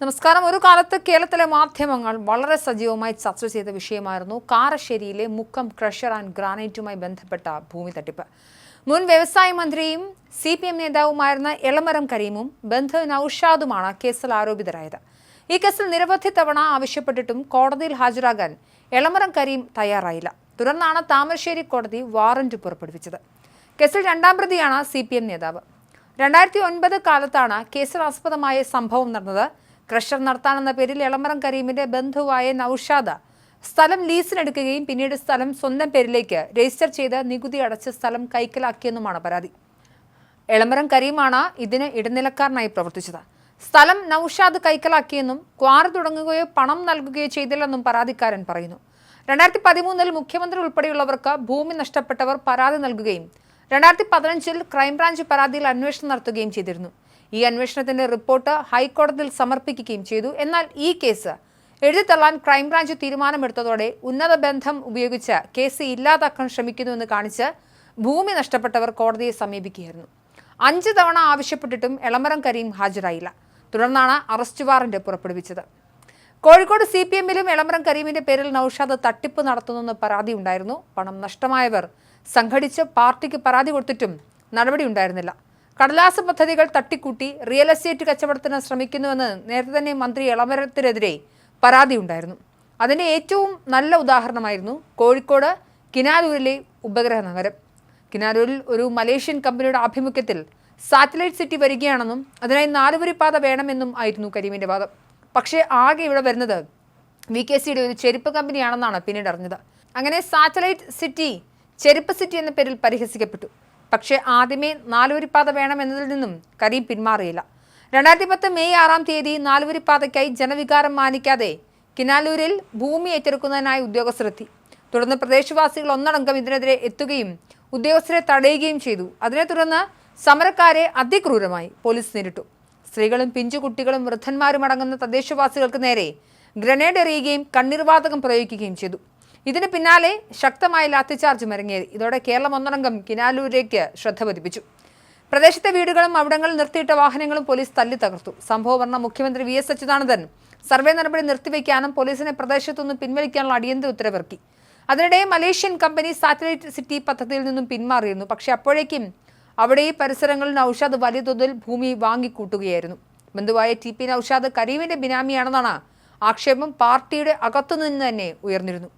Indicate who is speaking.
Speaker 1: നമസ്കാരം. ഒരു കാലത്ത് കേരളത്തിലെ മാധ്യമങ്ങൾ വളരെ സജീവമായി ചർച്ച ചെയ്ത വിഷയമായിരുന്നു കാരശ്ശേരിയിലെ മുക്കം ക്രഷർ ആൻഡ് ഗ്രാനൈറ്റുമായി ബന്ധപ്പെട്ട ഭൂമി തട്ടിപ്പ്. മുൻ വ്യവസായ മന്ത്രിയും സി പി എം നേതാവുമായിരുന്ന എളമരം കരീമും ബന്ധു നൌഷാദുമാണ് കേസിൽ ആരോപിതരായത്. ഈ കേസിൽ നിരവധി തവണ ആവശ്യപ്പെട്ടിട്ടും കോടതിയിൽ ഹാജരാകാൻ എളമരം കരീം തയ്യാറായില്ല. തുടർന്നാണ് താമരശ്ശേരി കോടതി വാറന്റ് പുറപ്പെടുവിച്ചത്. കേസിൽ രണ്ടാം പ്രതിയാണ് സി നേതാവ്. രണ്ടായിരത്തി ഒൻപത് കാലത്താണ് കേസിൽ ആസ്പദമായ സംഭവം നടന്നത്. ക്രഷർ നടത്താനെന്ന പേരിൽ എളമരം കരീമിന്റെ ബന്ധുവായ നൌഷാദ സ്ഥലം ലീസിനെടുക്കുകയും പിന്നീട് സ്ഥലം സ്വന്തം പേരിലേക്ക് രജിസ്റ്റർ ചെയ്ത് നികുതി അടച്ച് സ്ഥലം കൈക്കലാക്കിയെന്നുമാണ് പരാതി. എളമരം കരീമാണ് ഇതിന് ഇടനിലക്കാരനായി പ്രവർത്തിച്ചത്. സ്ഥലം നൌഷാദ് കൈക്കലാക്കിയെന്നും ക്വാറി തുടങ്ങുകയോ പണം നൽകുകയോ ചെയ്തില്ലെന്നും പരാതിക്കാരൻ പറയുന്നു. രണ്ടായിരത്തി പതിമൂന്നിൽ മുഖ്യമന്ത്രി ഉൾപ്പെടെയുള്ളവർക്ക് ഭൂമി നഷ്ടപ്പെട്ടവർ പരാതി നൽകുകയും രണ്ടായിരത്തി പതിനഞ്ചിൽ ക്രൈംബ്രാഞ്ച് പരാതിയിൽ അന്വേഷണം നടത്തുകയും ചെയ്തിരുന്നു. ഈ അന്വേഷണത്തിന്റെ റിപ്പോർട്ട് ഹൈക്കോടതിയിൽ സമർപ്പിക്കുകയും ചെയ്തു. എന്നാൽ ഈ കേസ് എഴുതിത്തള്ളാൻ ക്രൈംബ്രാഞ്ച് തീരുമാനമെടുത്തതോടെ ഉന്നത ബന്ധം ഉപയോഗിച്ച് കേസ് ഇല്ലാതാക്കാൻ ശ്രമിക്കുന്നുവെന്ന് കാണിച്ച് ഭൂമി നഷ്ടപ്പെട്ടവർ കോടതിയെ സമീപിക്കുകയായിരുന്നു. അഞ്ച് തവണ ആവശ്യപ്പെട്ടിട്ടും എളമരം കരീം ഹാജരായില്ല. തുടർന്നാണ് അറസ്റ്റ് വാറന്റ് പുറപ്പെടുവിച്ചത്. കോഴിക്കോട് സി പി എമ്മിലും എളമരം കരീമിന്റെ പേരിൽ നൌഷാദ് തട്ടിപ്പ് നടത്തുന്നെന്ന് പരാതി ഉണ്ടായിരുന്നു. പണം നഷ്ടമായവർ സംഘടിച്ച് പാർട്ടിക്ക് പരാതി കൊടുത്തിട്ടും നടപടി ഉണ്ടായിരുന്നില്ല. കടലാസ് പദ്ധതികൾ തട്ടിക്കൂട്ടി റിയൽ എസ്റ്റേറ്റ് കച്ചവടത്തിന് ശ്രമിക്കുന്നുവെന്ന് നേരത്തെ തന്നെ മന്ത്രി എളമരത്തിനെതിരെ പരാതി ഉണ്ടായിരുന്നു. അതിന്റെ ഏറ്റവും നല്ല ഉദാഹരണമായിരുന്നു കോഴിക്കോട് കിനാലൂരിലെ ഉപഗ്രഹ നഗരം. കിനാലൂരിൽ ഒരു മലേഷ്യൻ കമ്പനിയുടെ ആഭിമുഖ്യത്തിൽ സാറ്റലൈറ്റ് സിറ്റി വരികയാണെന്നും അതിനായി നാലുവരിപ്പാത വേണമെന്നും ആയിരുന്നു കരീമിന്റെ വാദം. പക്ഷേ ആകെ ഇവിടെ വരുന്നത് വി കെ സിയുടെ ഒരു ചെരുപ്പ് കമ്പനിയാണെന്നാണ് പിന്നീട് അറിഞ്ഞത്. അങ്ങനെ സാറ്റലൈറ്റ് സിറ്റി ചെരുപ്പ് സിറ്റി എന്ന പേരിൽ പരിഹസിക്കപ്പെട്ടു. പക്ഷേ ആദ്യമേ നാലുവരിപ്പാത വേണമെന്നതിൽ നിന്നും കരീം പിന്മാറിയില്ല. രണ്ടായിരത്തി പത്ത് മെയ് ആറാം തീയതി നാലുവരിപ്പാതയ്ക്കായി ജനവികാരം മാനിക്കാതെ കിനാലൂരിൽ ഭൂമി ഏറ്റെടുക്കുന്നതിനായി ഉദ്യോഗസ്ഥരെത്തി. തുടർന്ന് പ്രദേശവാസികൾ ഒന്നടങ്കം ഇതിനെതിരെ എത്തുകയും ഉദ്യോഗസ്ഥരെ തടയുകയും ചെയ്തു. അതിനെ തുടർന്ന് സമരക്കാരെ അതിക്രൂരമായി പോലീസ് നേരിട്ടു. സ്ത്രീകളും പിഞ്ചുകുട്ടികളും വൃദ്ധന്മാരും അടങ്ങുന്ന തദ്ദേശവാസികൾക്ക് നേരെ ഗ്രനേഡ് എറിയുകയും കണ്ണീർവാതകം പ്രയോഗിക്കുകയും ചെയ്തു. ഇതിന് പിന്നാലെ ശക്തമായ ലാത്തിചാർജും ഇറങ്ങിയത്. ഇതോടെ കേരളം ഒന്നടങ്കം കിനാലൂരിലേക്ക് ശ്രദ്ധ പതിപ്പിച്ചു. പ്രദേശത്തെ വീടുകളും അവിടങ്ങളിൽ നിർത്തിയിട്ട വാഹനങ്ങളും പോലീസ് തല്ലി തകർത്തു. സംഭവം മുഖ്യമന്ത്രി വി എസ് അച്യുതാനന്ദൻ സർവേ നടപടി നിർത്തിവെക്കാനും പോലീസിനെ പ്രദേശത്തുനിന്ന് പിൻവലിക്കാനുള്ള അടിയന്തര ഉത്തരവിറക്കി. അതിനിടെ മലേഷ്യൻ കമ്പനി സാറ്റലൈറ്റ് സിറ്റി പദ്ധതിയിൽ നിന്നും പിന്മാറിയിരുന്നു. പക്ഷേ അപ്പോഴേക്കും അവിടെ ഈ പരിസരങ്ങളിൽ നൌഷാദ് വലിയ തോതിൽ ഭൂമി വാങ്ങിക്കൂട്ടുകയായിരുന്നു. ബന്ധുവായ ടി പി നൌഷാദ് കരീമിന്റെ ബിനാമിയാണെന്നാണ് ആക്ഷേപം പാർട്ടിയുടെ അകത്തുനിന്ന് തന്നെ ഉയർന്നിരുന്നു.